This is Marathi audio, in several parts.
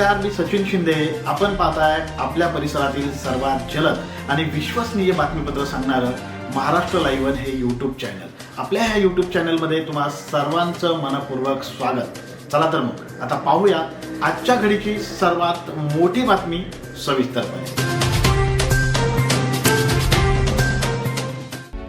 नमस्कार मी सचिन शिंदे. आपण पाहताय आपल्या परिसरातील सर्वात जलद आणि विश्वसनीय बातमीपत्र सांगणारं महाराष्ट्र लाईव्हन हे यूट्यूब चॅनल आपल्या ह्या यूट्यूब चॅनलमध्ये तुम्हा सर्वांचं मनपूर्वक स्वागत. चला तर मग आता पाहूया आजच्या घडीची सर्वात मोठी बातमी सविस्तरपणे.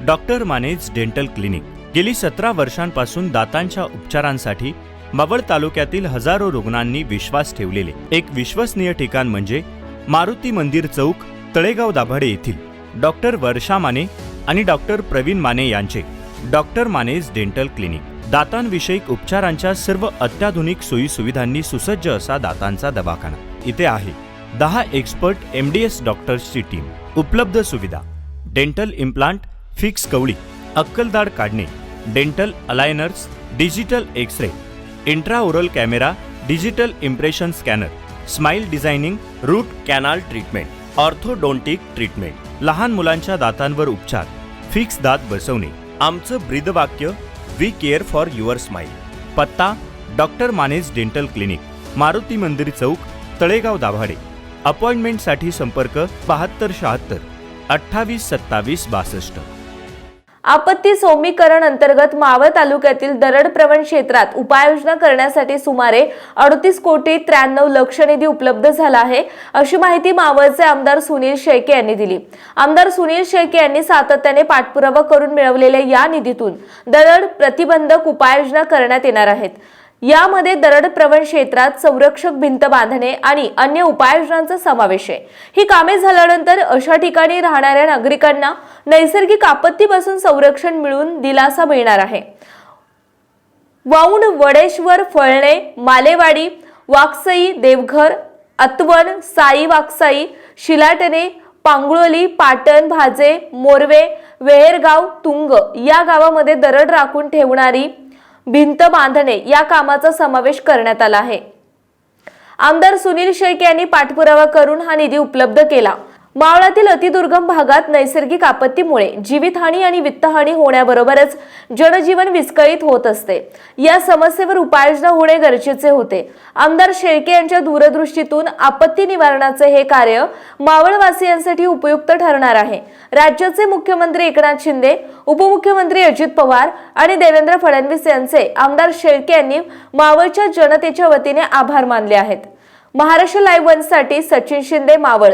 डॉक्टर मानेज डेंटल क्लिनिक गेली सतरा वर्षांपासून दातांच्या उपचारांसाठी मावळ तालुक्यातील हजारो रुग्णांनी विश्वास ठेवलेले. एक विश्वसनीय ठिकाण म्हणजे मारुती मंदिर चौक तळेगाव दाभाडे येथील. डॉक्टर वर्षा माने आणि डॉक्टर प्रवीण माने यांचे. Doctor Mane's dental clinic. दातांविषयक उपचारांच्या सर्व अत्याधुनिक सोयी सुविधांनी सुसज्ज असा दातांचा दवाखाना. इथे आहे. दहा एक्सपर्ट एम डी एस डॉक्टर्सची टीम. उपलब्ध सुविधा. डेंटल इम्प्लांट फिक्स कवळी अक्कलदाड काढणे dental aligners digital x ray intraoral camera digital impression scanner smile designing root canal treatment orthodontic treatment लहान मुलांच्या दातांवर उपचार फिक्स दात बसवणे आमचं ब्रीदवाक्य we care for your smile पत्ता doctor Mane's dental clinic Maruti Mandir Chowk Talegaon Dabhade. अपॉइंटमेंटसाठी संपर्क बहात्तर शहात्तर अठ्ठावीस सत्तावीस बासष्ट. आपत्ती सौमीकरण अंतर्गत मावळ तालुक्यातील दरड प्रवण क्षेत्रात उपाययोजना करण्यासाठी सुमारे अडतीस कोटी त्र्याण्णव लक्ष निधी उपलब्ध झाला आहे अशी माहिती मावळचे आमदार सुनील शेळके यांनी दिली. आमदार सुनील शेळके यांनी सातत्याने पाठपुरावा करून मिळवलेल्या या निधीतून दरड प्रतिबंधक उपाययोजना करण्यात येणार आहेत. यामध्ये दरड प्रवण क्षेत्रात संरक्षक भिंत बांधणे आणि अन्य उपाययोजनांचा समावेश आहे. ही कामे झाल्यानंतर अशा ठिकाणी राहणाऱ्या नागरिकांना नैसर्गिक आपत्तीपासून संरक्षण मिळून दिलासा मिळणार आहे. वाऊंड वडेश्वर फळणे मालेवाडी वाकसई देवघर अतवन साई वाकसाई शिलाटणे पांगुळोली पाटण भाजे मोरवे वेहेरगाव तुंग या गावामध्ये दरड राखून ठेवणारी भिंत बांधणे या कामाचा समावेश करण्यात आला आहे. आमदार सुनील शेख यांनी पाठपुरावा करून हा निधी उपलब्ध केला. मावळातील अतिदुर्गम भागात नैसर्गिक आपत्तीमुळे जीवितहानी आणि वित्तहानी होण्याबरोबरच जनजीवन विस्कळीत होत असते. या समस्येवर उपाययोजना होणे गरजेचे होते. आमदार शेळके यांच्या दूरदृष्टीतून आपत्ती निवारणाचे हे कार्य मावळवासियांसाठी उपयुक्त ठरणार आहे. राज्याचे मुख्यमंत्री एकनाथ शिंदे उपमुख्यमंत्री अजित पवार आणि देवेंद्र फडणवीस यांचे आमदार शेळके यांनी मावळच्या जनतेच्या वतीने आभार मानले आहेत. महाराष्ट्र लाईव्ह वनसाठी सचिन शिंदे मावळ.